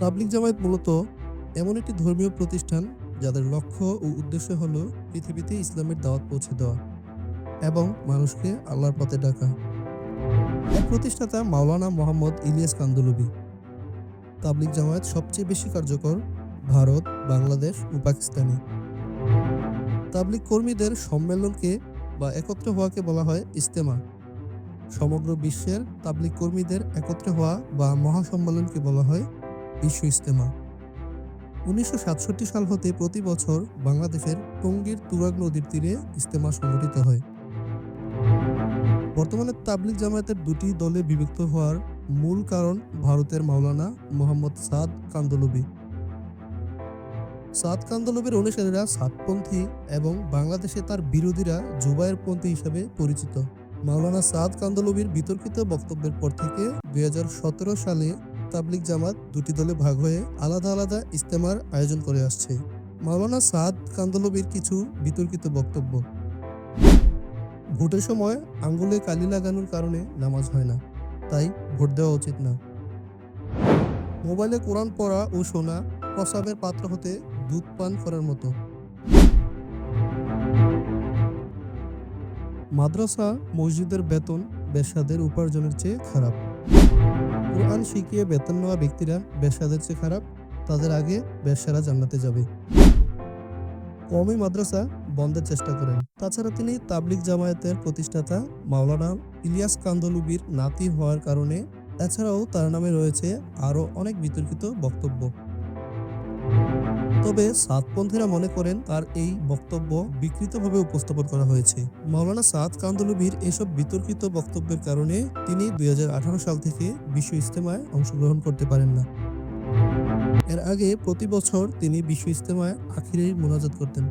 তাবলিগ জামায়াত মূলত এমন একটি ধর্মীয় প্রতিষ্ঠান যাদের লক্ষ্য ও উদ্দেশ্য হল পৃথিবীতে ইসলামের দাওয়াত পৌঁছে দেওয়া এবং মানুষকে আল্লাহর পথে ডাকা। এর প্রতিষ্ঠাতা মাওলানা মোহাম্মদ ইলিয়াস কান্দুলুবি। তাবলিগ জামায়াত সবচেয়ে বেশি কার্যকর ভারত, বাংলাদেশ ও পাকিস্তানে। তাবলিগ কর্মীদের সম্মেলনকে বা একত্র হওয়াকে বলা হয় ইস্তেমা সমগ্র বিশ্বের তাবলিগ কর্মীদের একত্র হওয়া বা মহাসম্মেলনকে বলা হয় বিশ্ব ইস্তেমা উনিশশো সাল হতে প্রতি বছর বাংলাদেশের টঙ্গীর তুরাগ নদীর তীরে ইস্তেমা সংগঠিত হয়। বর্তমানে তাবলিগ জামায়াতের দুটি দলে বিভক্ত হওয়ার মূল কারণ ভারতের মাওলানা মোহাম্মদ সাদ কান্দলবি সাদ কান্দলবির অনুসারীরা সাতপন্থী এবং বাংলাদেশে তার বিরোধীরা জুবায়েরপন্থী হিসাবে পরিচিত। মাওলানা সাদ কান্দলবির বিতর্কিত বক্তব্যের পর থেকে দু হাজার সতেরো সালে তাবলিগ জামাত দুটি দলে ভাগ হয়ে আলাদা আলাদা ইস্তেমার আয়োজন করে আসছে। মাওলানা সাদ কান্দলবির কিছু বিতর্কিত বক্তব্য। ভোটের সময় আঙ্গুলে কালি লাগানোর কারণে নামাজ হয় না, তাই ভোট দেওয়া উচিত না। মোবাইলে কোরআন পড়া ও শোনা প্রসাবের পাত্র হতে দুধ পান করার মতো। মাদ্রাসা মসজিদের বেতন বেশ্যাদের উপার্জনের চেয়ে খারাপ। কোরআন শিখিয়ে বেতন নেওয়া ব্যক্তিরা ব্যবসাদের চেয়ে খারাপ, তাদের আগে ব্যবসারা জান্নাতে যাবে। কমই মাদ্রাসা বন্ধের চেষ্টা করেন। তাছাড়া তিনি তাবলিক জামায়াতের প্রতিষ্ঠাতা মাওলানা ইলিয়াস কান্দলুবির নাতি হওয়ার কারণে এছাড়াও তার নামে রয়েছে আরও অনেক বিতর্কিত বক্তব্য। তবে সাদপন্থীরা মনে করেন তার এই বক্তব্য বিকৃতভাবে উপস্থাপন করা হয়েছে। মাওলানা সাদ কান্দলুভির এসব বিতর্কিত বক্তব্যের কারণে তিনি দুই হাজার আঠারো সাল থেকে বিশ্ব ইজতেমায় অংশগ্রহণ করতে পারেন না। এর আগে প্রতি বছর তিনি বিশ্ব ইজতেমায় আখিরের মোনাজাত করতেন।